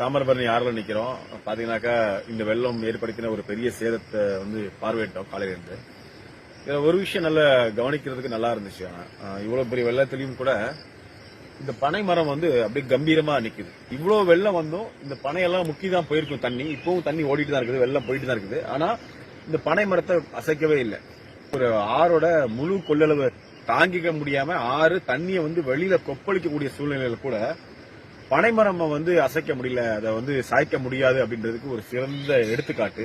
தாமிரபரணி ஆறுல நிக்கிறோம். பாத்தீங்கன்னாக்கா இந்த வெள்ளம் ஏற்படுத்தின ஒரு பெரிய சேதத்தை வந்து பார்வையிட்டோம் காலையில இருந்து இதுல ஒரு விஷயம் நல்லா கவனிக்கிறதுக்கு நல்லா இருந்துச்சு. இவ்வளவு பெரிய வெள்ளத்திலையும் கூட இந்த பனை மரம் வந்து அப்படியே கம்பீரமா நிக்குது. இவ்வளவு வெள்ளம் வந்தும் இந்த பனையெல்லாம் முக்கி தான் போயிருக்கும் தண்ணி. இப்பவும் தண்ணி ஓடிட்டு தான் இருக்குது வெள்ளம் போயிட்டு தான் இருக்குது. ஆனா இந்த பனை மரத்தை அசைக்கவே இல்லை. ஒரு ஆறோட முழு கொள்ளளவு தாங்கிக்க முடியாம ஆறு தண்ணியை வந்து வெளியில கொப்பளிக்கக்கூடிய சூழ்நிலையில கூட பனைமரம் வந்து அசைக்க முடியல அதை வந்து சாய்க்க முடியாது அப்படின்றதுக்கு ஒரு சிறந்த எடுத்துக்காட்டு.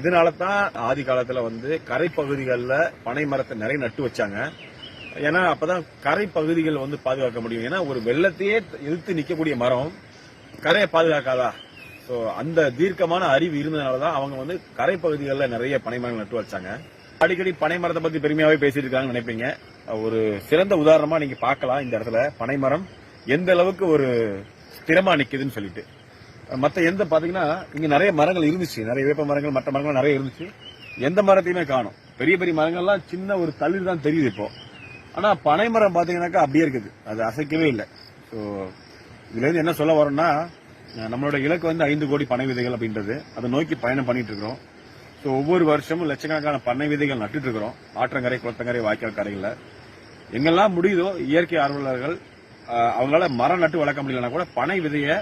இதனால தான் ஆதி காலத்துல வந்து கரை பகுதிகளில் பனை மரத்தை நிறைய நட்டு வச்சாங்க. ஏன்னா அப்பதான் கரை பகுதிகள் வந்து பாதுகாக்க முடியும். ஏன்னா ஒரு வெள்ளத்தையே எதிர்த்து நிற்கக்கூடிய மரம் கரையை பாதுகாக்காதா? ஸோ அந்த தீர்க்கமான அறிவு இருந்ததுனால தான் அவங்க வந்து கரை பகுதிகளில் நிறைய பனை மரங்கள் நட்டு வச்சாங்க. அடிக்கடி பனை மரத்தை பத்தி பெருமையாவே பேசிட்டு இருக்காங்கன்னு நினைப்பீங்க. ஒரு சிறந்த உதாரணமா நீங்க பார்க்கலாம் இந்த இடத்துல. பனை மரம் எந்த அளவுக்கு ஒரு ஸ்திரமா நிக்குதுன்னு சொல்லிட்டு. மத்த எந்த பாத்தீங்கன்னா இங்க நிறைய மரங்கள் இருந்துச்சு. நிறைய வேப்ப மரங்கள் மற்ற மரங்கள் நிறைய இருந்துச்சு. எந்த மரத்தையுமே காணும். பெரிய பெரிய மரங்கள்லாம் சின்ன ஒரு தள்ளி தான் தெரியுது இப்போ. ஆனா பனை மரம் பாத்தீங்கன்னாக்கா அப்படியே இருக்குது. அது அசைக்கவே இல்லை. ஸோ இதுல இருந்து என்ன சொல்ல வரோம்னா நம்மளோட இலக்கு வந்து ஐந்து கோடி பனை விதைகள் அப்படின்றது. அதை நோக்கி பயணம் பண்ணிட்டு இருக்கிறோம். ஸோ ஒவ்வொரு வருஷமும் லட்சக்கணக்கான பண்ணை விதைகள் நட்டுட்டு இருக்கிறோம். ஆற்றங்கரை குளத்தங்கரை வாய்க்கால் கரைகளில். எங்கெல்லாம் முடியுதோ இயற்கை ஆர்வலர்கள் அவங்களால மரம் நட்டு வளர்க்க முடியலன்னா கூட பனை விதையை